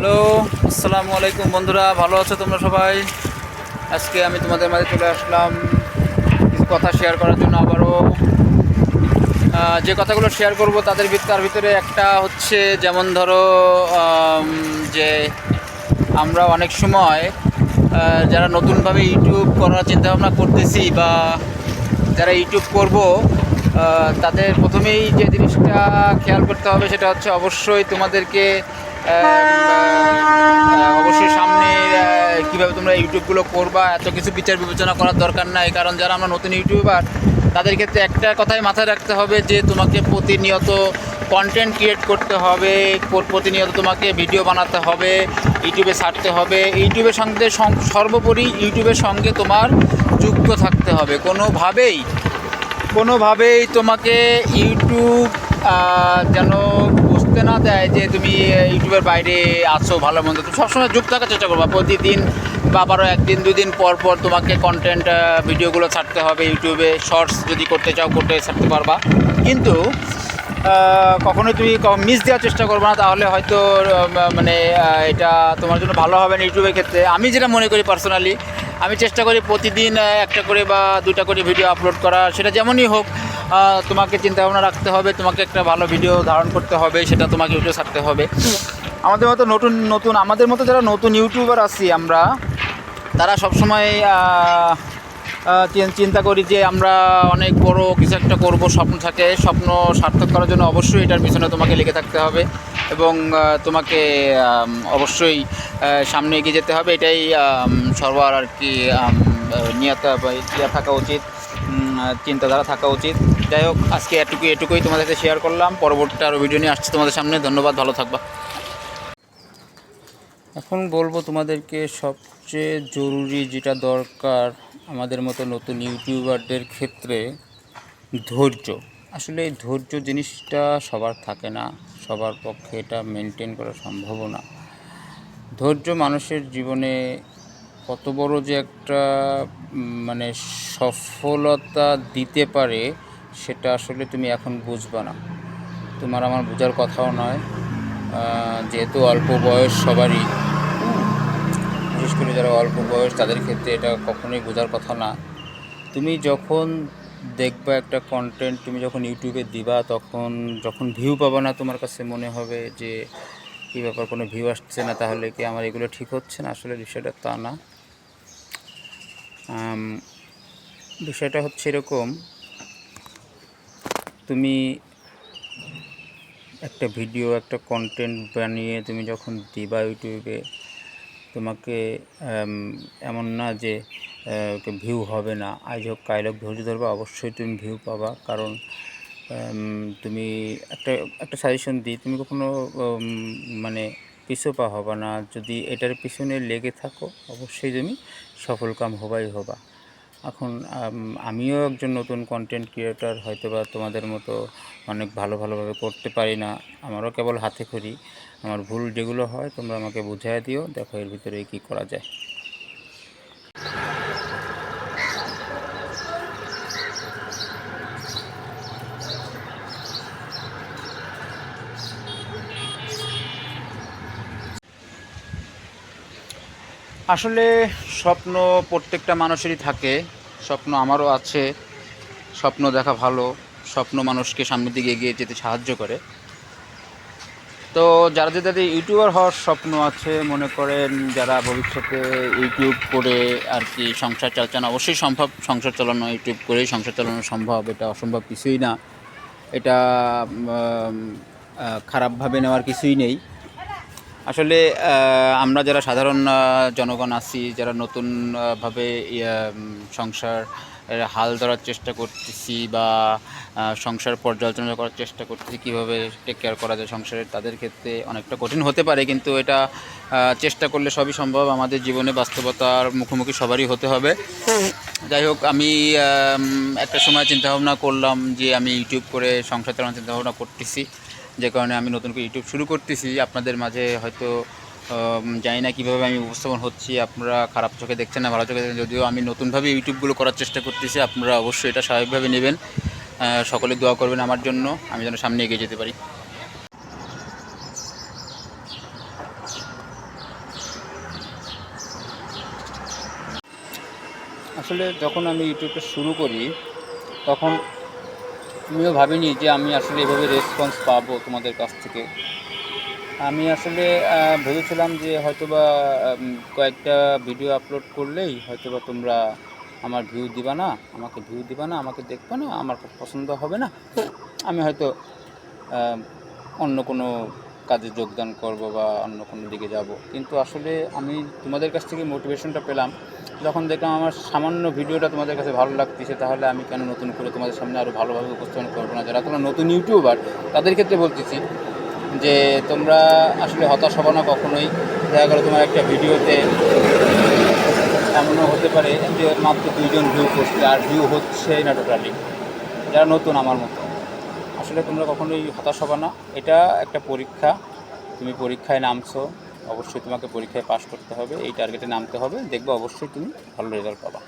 Hello, আসসালামু আলাইকুম বন্ধুরা, ভালো আছো তোমরা সবাই? আজকে আমি তোমাদের মাঝে চলে আসলাম কিছু কথা শেয়ার করার জন্য আবারও। যে কথাগুলো শেয়ার করব তাদের তার ভিতরে একটা হচ্ছে যেমন ধরো যে আমরা অনেক সময় যারা নতুনভাবে ইউটিউব করার চিন্তাভাবনা করতেছি বা যারা ইউটিউব করব তাদের প্রথমেই যে জিনিসটা খেয়াল করতে হবে সেটা হচ্ছে অবশ্যই তোমাদেরকে অবশ্যই সামনে কীভাবে তোমরা ইউটিউবগুলো করবা, এত কিছু বিচার বিবেচনা করার দরকার নাই, কারণ যারা আমরা নতুন ইউটিউবার, তাদের ক্ষেত্রে একটা কথাই মাথায় রাখতে হবে যে তোমাকে প্রতিনিয়ত কন্টেন্ট ক্রিয়েট করতে হবে প্রতিনিয়ত তোমাকে ভিডিও বানাতে হবে, ইউটিউবে ছাড়তে হবে, ইউটিউবের সঙ্গে সর্বোপরি ইউটিউবের সঙ্গে তোমার যুক্ত থাকতে হবে। কোনোভাবেই কোনোভাবেই তোমাকে ইউটিউব যেন বুঝতে না দেয় যে তুমি ইউটিউবের বাইরে আছো, ভালো মন্দ, তুমি সবসময় যুক্ত থাকার চেষ্টা করবা। প্রতিদিন বা আবারও একদিন দুই দিন পর পর তোমাকে কন্টেন্ট ভিডিওগুলো ছাড়তে হবে, ইউটিউবে শর্টস যদি করতে চাও, করতে ছাড়তে পারবা। কিন্তু কখনোই তুমি মিস দেওয়ার চেষ্টা করবে না, তাহলে হয়তো মানে এটা তোমার জন্য ভালো হবে না ইউটিউবের ক্ষেত্রে। আমি যেটা মনে করি পার্সোনালি আমি চেষ্টা করি প্রতিদিন একটা করে বা দুটা করে ভিডিও আপলোড করা, সেটা যেমনই হোক তোমাকে চিন্তা ভাবনা রাখতে হবে, তোমাকে একটা ভালো ভিডিও ধারণ করতে হবে, সেটা তোমাকে ইউটিউবে ছাড়তে হবে। আমাদের মতো নতুন নতুন, আমাদের মতো যারা নতুন ইউটিউবার আছি আমরা, তারা সবসময় চিন্তা করি যে আমরা অনেক বড় কিছু একটা করব, স্বপ্ন থাকে। স্বপ্ন সার্থক করার জন্য অবশ্যই এটার পিছনে তোমাকে লেগে থাকতে হবে এবং তোমাকে অবশ্যই সামনে এগিয়ে যেতে হবে। এটাই সর্বার আর কি ইয়া থাকা উচিত। চিন্তাধারা থাকা উচিত। যাই হোক, আজকে এটুকু, এটুকুই তোমাদের সাথে শেয়ার করলাম। পরবর্তী আরও ভিডিও নিয়ে আসছি তোমাদের সামনে। ধন্যবাদ, ভালো থাকবা। এখন বলব তোমাদেরকে সবচেয়ে জরুরি যেটা দরকার আমাদের মতো নতুন ইউটিউবারদের ক্ষেত্রে, ধৈর্য। আসলে এই ধৈর্য জিনিসটা সবার থাকে না। সবার পক্ষে এটা মেনটেন করা সম্ভব না। ধৈর্য মানুষের জীবনে কত বড় যে একটা মানে সফলতা দিতে পারে, সেটা আসলে তুমি এখন বুঝবা না। তোমার আমার বোঝার কথাও নয়। যেহেতু অল্প বয়স সবারই, বিশেষ করে যারা অল্প বয়স, তাদের ক্ষেত্রে এটা কখনোই বোঝার কথা না। তুমি যখন দেখবা একটা কন্টেন্ট তুমি যখন ইউটিউবে দিবা, তখন যখন ভিউ পাবা না তোমার কাছে মনে হবে যে কী ব্যাপার কোনো ভিউ আসছে না, তাহলে কি আমার এগুলো ঠিক হচ্ছে না? আসলে বিষয়টা তা না। বিষয়টা হচ্ছে এরকম, তুমি একটা ভিডিও একটা কন্টেন্ট বানিয়ে তুমি যখন দিবা ইউটিউবে তোমাকে এমন না যে ভিউ হবে না। আজ হোক কাল হোক ধৈর্য ধরবা, অবশ্যই তুমি ভিউ পাবা। কারণ তুমি একটা একটা সাজেশন দিই, তুমি কখনো মানে পিছু পা হবা না। যদি এটার পিছনে লেগে থাকো অবশ্যই তুমি সফলকাম হবাই হবা। এখন আম, আমিও একজন নতুন কন্টেন্ট ক্রিয়েটার হয়তো বা তোমাদের মতো অনেক ভালো ভালোভাবে করতে পারি না। আমারও কেবল হাতে খড়ি। আমার ভুল যেগুলো হয় তোমরা আমাকে বুঝাই দিও। দেখো এর ভিতরে কী করা যায়। আসলে স্বপ্ন প্রত্যেকটা মানুষেরই থাকে। স্বপ্ন আমারও আছে। স্বপ্ন দেখা ভালো। স্বপ্ন মানুষকে সামনের দিকে এগিয়ে যেতে সাহায্য করে। তো যারা যে যাদের ইউটিউবার হওয়ার স্বপ্ন আছে, মনে করেন যারা ভবিষ্যতে ইউটিউব করে আর কি সংসার চালাচ্ছেন, অবশ্যই সম্ভব সংসার চালানো, ইউটিউব করেই সংসার চালানো সম্ভব। এটা অসম্ভব কিছুই না। এটা খারাপভাবে নেওয়ার কিছুই নেই। আসলে আমরা যারা সাধারণ জনগণ আছি, যারা নতুনভাবে সংসার হাল ধরার চেষ্টা করতেছি বা সংসার পর্যালোচনা করার চেষ্টা করতেছি, কীভাবে টেক কেয়ার করা যায় সংসারের, তাদের ক্ষেত্রে অনেকটা কঠিন হতে পারে। কিন্তু এটা চেষ্টা করলে সবই সম্ভব। আমাদের জীবনে বাস্তবতার মুখোমুখি সবারই হতে হবে। যাই হোক, আমি একটা সময় চিন্তাভাবনা করলাম যে, আমি ইউটিউব করে সংসার চালানোর চিন্তাভাবনা করতেছি। যে কারণে আমি নতুন করে ইউটিউব শুরু করতেছি। আপনাদের মাঝে হয়তো জানি না কীভাবে আমি উপস্থাপন হচ্ছি। আপনারা খারাপ চোখে দেখছেন না, ভালো চোখে দেখছেন যদিও আমি নতুনভাবে ইউটিউবগুলো করার চেষ্টা করতেছি, আপনারা অবশ্যই এটা স্বাভাবিকভাবে নেবেন। সকলে দোয়া করবেন আমার জন্য। আমি যেন সামনে এগিয়ে যেতে পারি। আসলে যখন আমি ইউটিউবটা শুরু করি, তখন আমিও ভাবিনি যে আমি আসলে এভাবে রেসপন্স পাবো তোমাদের কাছ থেকে? আমি আসলে ভেবেছিলাম যে হয়তোবা কয়েকটা ভিডিও আপলোড করলেই হয়তোবা তোমরা আমার ভিউ দিবা না, আমাকে ভিউ দিবা না, আমাকে দেখবে না, আমার পছন্দ হবে না। আমি হয়তো অন্য কোনো কাজে যোগদান করব বা অন্য কোনো দিকে যাব। কিন্তু আসলে আমি তোমাদের কাছ থেকে মোটিভেশনটা পেলাম। যখন দেখলাম আমার সামান্য ভিডিওটা তোমাদের কাছে ভালো লাগতেছে, তাহলে আমি কেন নতুন করে তোমাদের সামনে আরও ভালোভাবে উপস্থাপন করব না? যারা তোমরা নতুন ইউটিউবার, তাদের ক্ষেত্রে বলতেছি যে, তোমরা আসলে হতাশ হবে না কখনোই। দেখা গেলো তোমার একটা ভিডিওতে এমনও হতে পারে যে মাত্র দুইজন ভিউ করছে, আর ভিউ হচ্ছে না টোটালি যারা নতুন আমার মতো। আসলে তোমরা কখনোই হতাশ হবে না। এটা একটা পরীক্ষা। তুমি পরীক্ষায় নামছো। অবশ্যই তোমাকে পরীক্ষায় পাশ করতে হবে। এই টার্গেটে নামতে হবে। দেখবে অবশ্যই তুমি ভালো রেজাল্ট পাবা।